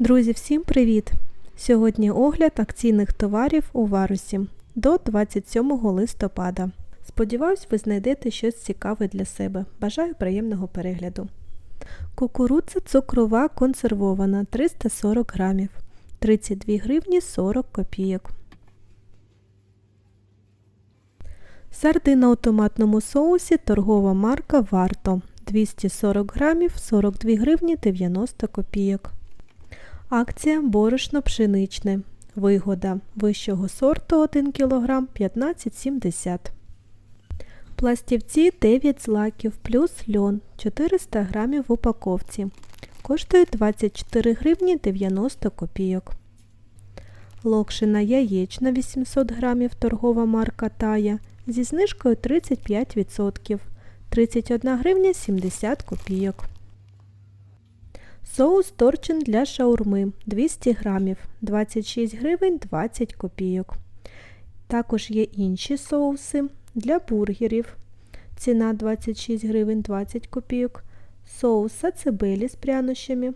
Друзі, всім привіт! Сьогодні огляд акційних товарів у Варусі до 27 листопада. Сподіваюсь, ви знайдете щось цікаве для себе. Бажаю приємного перегляду. Кукурудза цукрова консервована 340 грамів, 32 гривні 40 копійок. Сардина у томатному соусі торгова марка Варто 240 грамів 42 гривні 90 копійок. Акція борошно пшеничне. Вигода вищого сорту 1 кг 15,70 Пластівці 9 злаків плюс льон 400 грамів в упаковці. Коштує 24 гривні 90 копійок. Локшина яєчна 800 грамів торгова марка Тая зі знижкою 35%. 31 гривня 70 копійок. Соус торчин для шаурми 200 грамів 26 гривень 20 копійок. Також є інші соуси для бургерів. Ціна 26 гривень 20 копійок. Соус сацебелі з прянощами.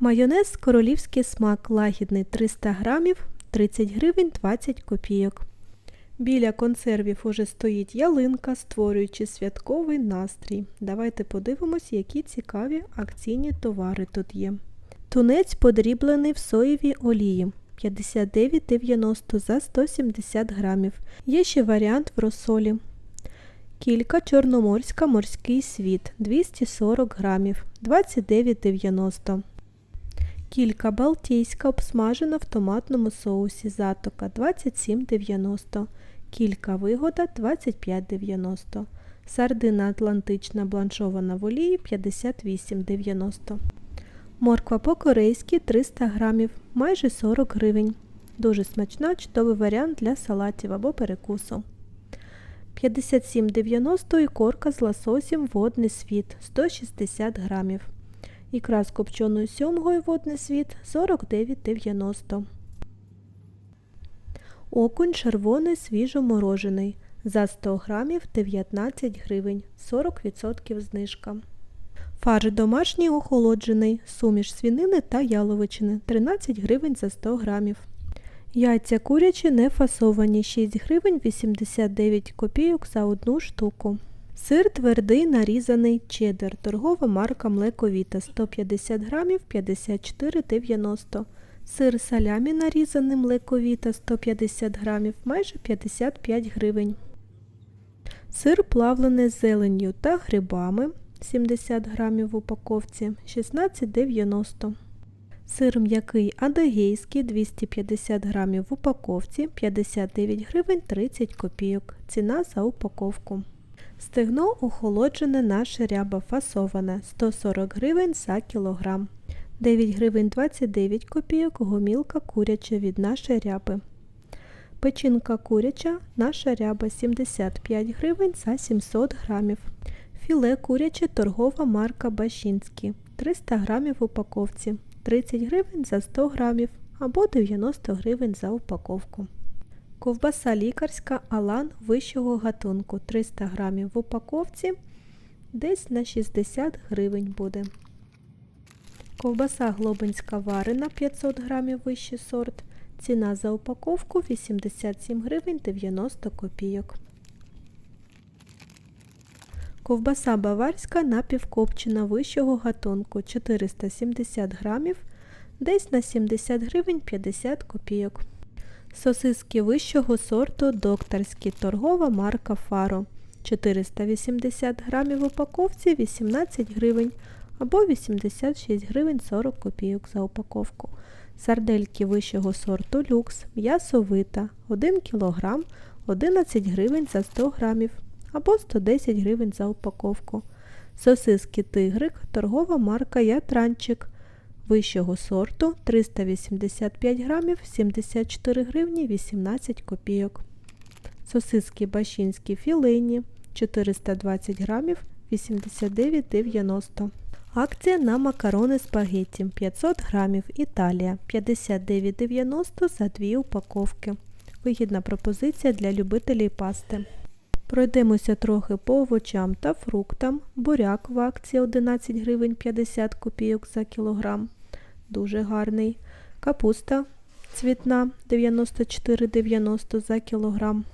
Майонез королівський смак лагідний 300 грамів 30 гривень 20 копійок. Біля консервів уже стоїть ялинка, створюючи святковий настрій. Давайте подивимось, які цікаві акційні товари тут є. Тунець подріблений в соєвій олії 59,90 за 170 грамів. Є ще варіант в розсолі. Кілька чорноморська морський світ 240 грамів 29,90 Кілька балтійська обсмажена в томатному соусі затока 27,90 Кілька вигода 25,90 Сардина атлантична бланшована в олії 58,90 Морква по-корейськи 300 грамів, майже 40 гривень. Дуже смачна, чудовий варіант для салатів або перекусу. 57,90 ікорка з лососем водний світ 160 грамів. Ікра з копченою сьомгою водний світ 49,90 Окунь червоний свіжоморожений. За 100 грамів 19 гривень. 40% знижка. Фарш домашній охолоджений, суміш свінини та яловичини. 13 гривень за 100 грамів. Яйця курячі не фасовані. 6 гривень 89 копійок за одну штуку. Сир твердий нарізаний чеддер, торгова марка Млековіта. 150 грамів 54,90 Сир салямі нарізаний млековіта 150 грамів, майже 55 гривень. Сир плавлений з зеленню та грибами 70 грамів в упаковці 16,90 Сир м'який адегейський 250 грамів в упаковці 59 гривень 30 копійок. Ціна за упаковку. Стегно охолоджене наша ряба фасоване 140 гривень за кілограм. 9 гривень 29 копійок гомілка куряча від нашої ряби. Печінка куряча наша ряба 75 гривень за 700 грамів. Філе куряче торгова марка Башінський 300 грамів в упаковці. 30 гривень за 100 грамів або 90 гривень за упаковку. Ковбаса лікарська Алан вищого гатунку 300 грамів в упаковці. Десь на 60 гривень буде. Ковбаса глобинська варена 500 грамів вищий сорт. Ціна за упаковку 87 гривень 90 копійок. Ковбаса баварська напівкопчена вищого гатунку 470 грамів, десь на 70 гривень 50 копійок. Сосиски вищого сорту докторські торгова марка Фаро 480 грамів в упаковці 18 гривень або 86 гривень 40 копійок за упаковку. Сардельки вищого сорту люкс, м'ясовита 1 кг 11 гривень за 100 грамів або 110 гривень за упаковку. Сосиски тигрик, торгова марка Ятранчик вищого сорту 385 грамів 74 гривні 18 копійок. Сосиски башінські філейні 420 грамів 89,90 Акція на макарони спагетті 500 грамів Італія 59,90 за дві упаковки. Вигідна пропозиція для любителів пасти. Пройдемося трохи по овочам та фруктам. Буряк в акції 11 гривень 50 копійок за кілограм. дуже гарний. Капуста цвітна 94,90 за кілограм.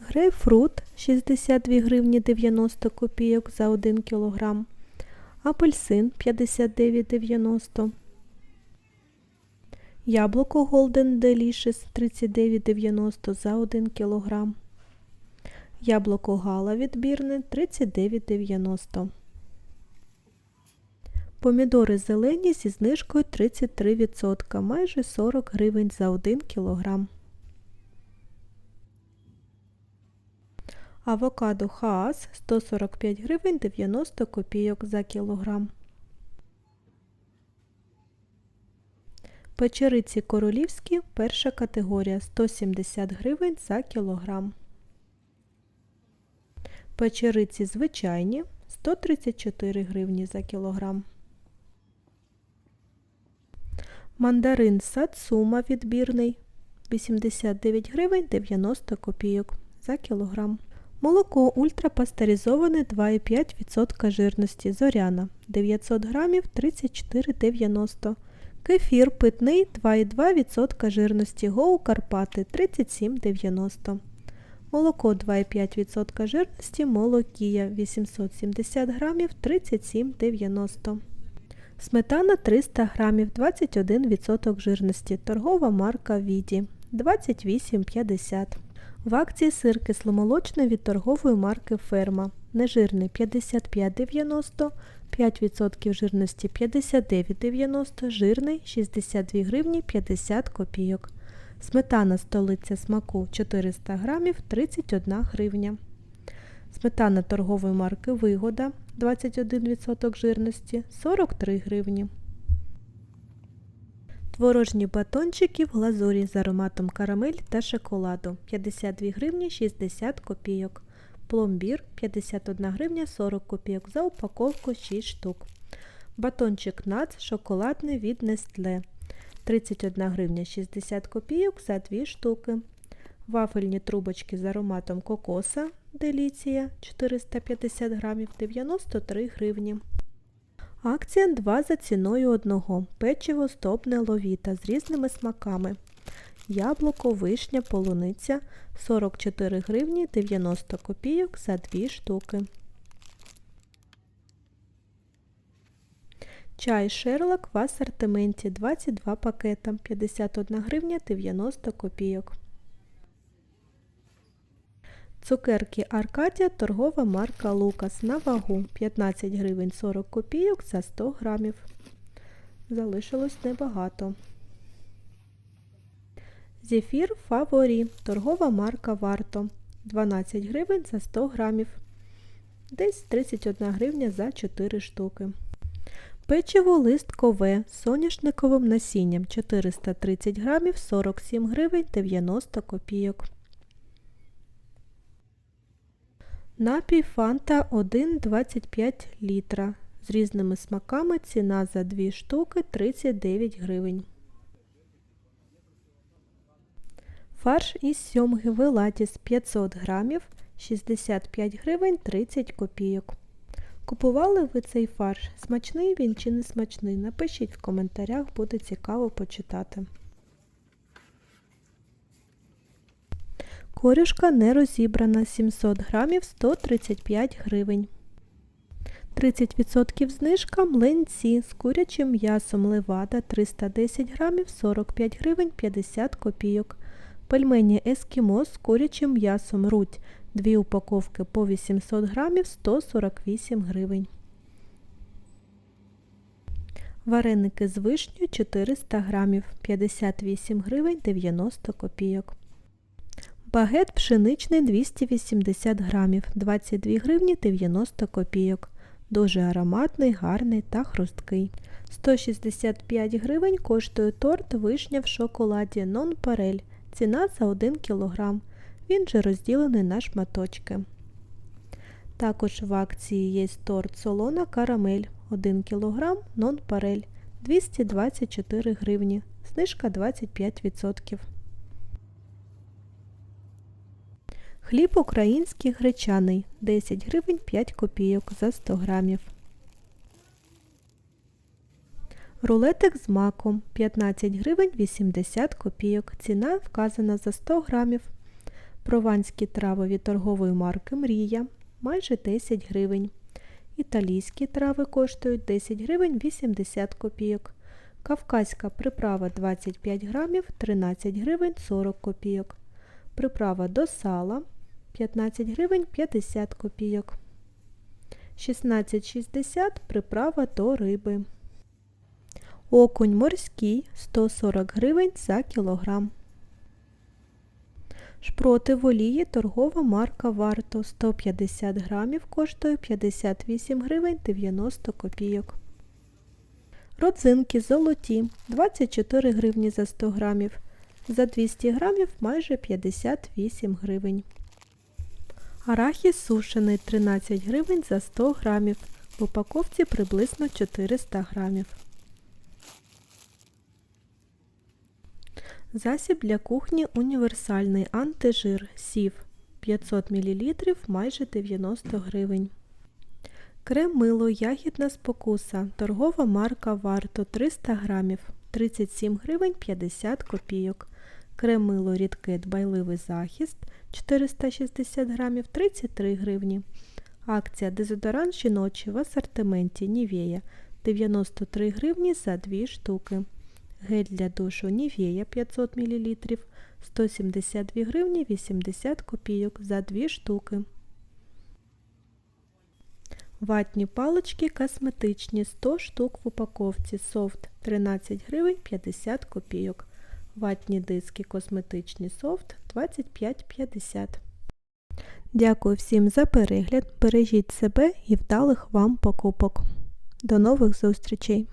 Грейпфрут 62 гривні 90 копійок за 1 кілограм. Апельсин 59,90. Яблуко Golden Delicious 39,90 за 1 кілограм. Яблуко Гала відбірне 39,90. Помідори зелені зі знижкою 33%, майже 40 гривень за 1 кілограм. Авокадо Хаас 145 гривень 90 копійок за кілограм. Печериці королівські перша категорія 170 гривень за кілограм. Печериці звичайні 134 гривні за кілограм. Мандарин Сацума відбірний 89 гривень 90 копійок за кілограм. Молоко ультрапастеризоване 2,5% жирності Зоряна 900 грамів 34,90 Кефір питний 2,2% жирності Гоу Карпати 37,90 Молоко 2,5% жирності Молокія 870 грамів 37,90 Сметана 300 грамів 21% жирності. Торгова марка Віді 28,50 В акції сир кисломолочний від торгової марки Ферма. Нежирний 55,90 5% жирності 59,90 жирний 62 гривні 50 копійок. Сметана столиця смаку 400 грамів 31 гривня. Сметана торгової марки Вигода 21% жирності 43 гривні. Творожні батончики в глазурі з ароматом карамель та шоколаду 52 гривні 60 копійок. Пломбір 51 гривня 40 копійок за упаковку 6 штук. Батончик нац шоколадний від Nestle 31 гривня 60 копійок за 2 штуки. Вафельні трубочки з ароматом кокоса Деліція 450 грамів 93 гривні. Акція 2 за ціною одного. Печиво стопне ловіта з різними смаками. Яблуко, вишня, полуниця 44 гривні 90 копійок за 2 штуки. Чай Шерлок в асортименті 22 пакета 51 гривня 90 копійок. Цукерки Аркадія торгова марка Лукас на вагу 15 гривень 40 копійок за 100 грамів. Залишилось небагато. Зефір Фаворі. Торгова марка Варто 12 гривень за 100 грамів. Десь 31 гривня за 4 штуки. Печиво листкове з соняшниковим насінням 430 грамів 47 гривень 90 копійок. Напій Фанта 1,25 літра. З різними смаками ціна за 2 штуки 39 гривень. Фарш із сьомги Велатіс 500 грамів 65 гривень 30 копійок. Купували ви цей фарш? Смачний він чи не смачний? Напишіть в коментарях, буде цікаво почитати. Корюшка не розібрана 700 грамів 135 гривень. 30% знижка млинці з курячим м'ясом левада 310 грамів 45 гривень 50 копійок. Пельмені ескімо з курячим м'ясом руть 2 упаковки по 800 грамів 148 гривень. Вареники з вишню 400 грамів 58 гривень 90 копійок. Багет пшеничний 280 грамів 22 гривні 90 копійок. Дуже ароматний, гарний та хрусткий. 165 гривень коштує торт вишня в шоколаді нон-парель. Ціна за 1 кг. Він же розділений на шматочки. Також в акції є торт солона карамель 1 кг нон-парель 224 гривні. Знижка 25%. Хліб український гречаний 10 гривень 5 копійок за 100 грамів. Рулетик з маком 15 гривень 80 копійок. Ціна вказана за 100 грамів. Прованські трави від торгової марки Мрія майже 10 гривень. Італійські трави коштують 10 гривень 80 копійок. Кавказька приправа 25 грамів 13 гривень 40 копійок. Приправа до сала 15 гривень 50 копійок. 16,60 приправа до риби. Окунь морський 140 гривень за кілограм. Шпроти в олії торгова марка Варто 150 грамів коштує 58 гривень 90 копійок. Родзинки золоті 24 гривні за 100 грамів. За 200 грамів майже 58 гривень. Арахіс сушений 13 гривень за 100 грамів. В упаковці приблизно 400 грамів. Засіб для кухні універсальний антижир сів 500 мл майже 90 гривень. Крем мило ягідна спокуса. Торгова марка Варто 300 грамів 37 гривень 50 копійок. Крем мило рідке дбайливий захист 460 грамів 33 гривні. Акція дезодорант жіночий в асортименті Нівея 93 гривні за 2 штуки. Гель для душу Нівея 500 мл 172 гривні 80 копійок за 2 штуки. Ватні палички косметичні 100 штук в упаковці софт 13 гривень 50 копійок. Ватні диски косметичні софт 25,50. Дякую всім за перегляд. Бережіть себе і вдалих вам покупок. До нових зустрічей!